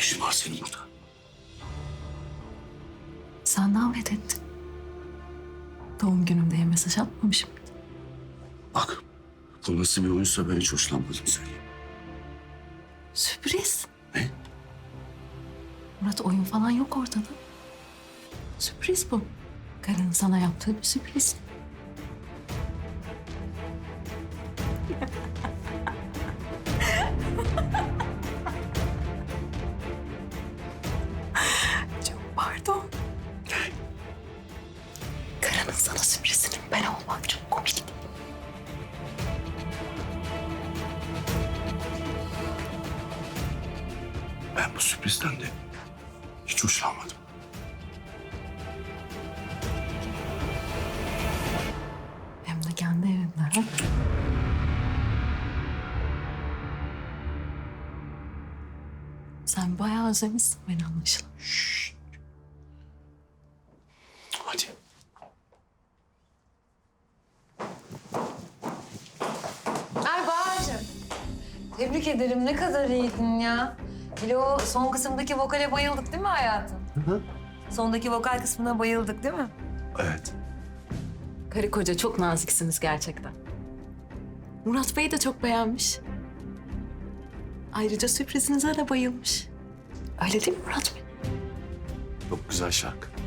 işin var senin burada? Sen davet ettin. Doğum günümde mesaj atmamışım. Bak bu nasıl bir oyunsa ben hiç hoşlanmadım söyleyeyim. Sürpriz. Ne? Murat oyun falan yok ortada. Sürpriz bu. Karının sana yaptığı bir sürpriz. Pardon. Karının sana sürprizinin ben olmam çok komik. Ben bu sürprizden de hiç hoşlanmadım. Hem de kendi evimde. ha? Sen bayağı özlemişsin beni anlaşılan. Hadi. Ay Bahar'cığım. Tebrik ederim. Ne kadar iyiydin ya. Hele o son kısımdaki vokale bayıldık değil mi hayatım? Sondaki vokal kısmına bayıldık değil mi? Evet. Karı koca çok naziksiniz gerçekten. Murat Bey de çok beğenmiş. Ayrıca sürprizinize de bayılmış. Öyle değil mi Murat Bey? Çok güzel şarkı.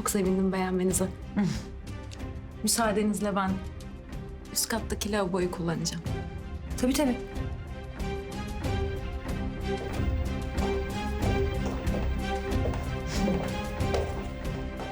Çok sevindim beğenmenize. Müsaadenizle ben üst kattaki lavaboyu kullanacağım. Tabii tabii.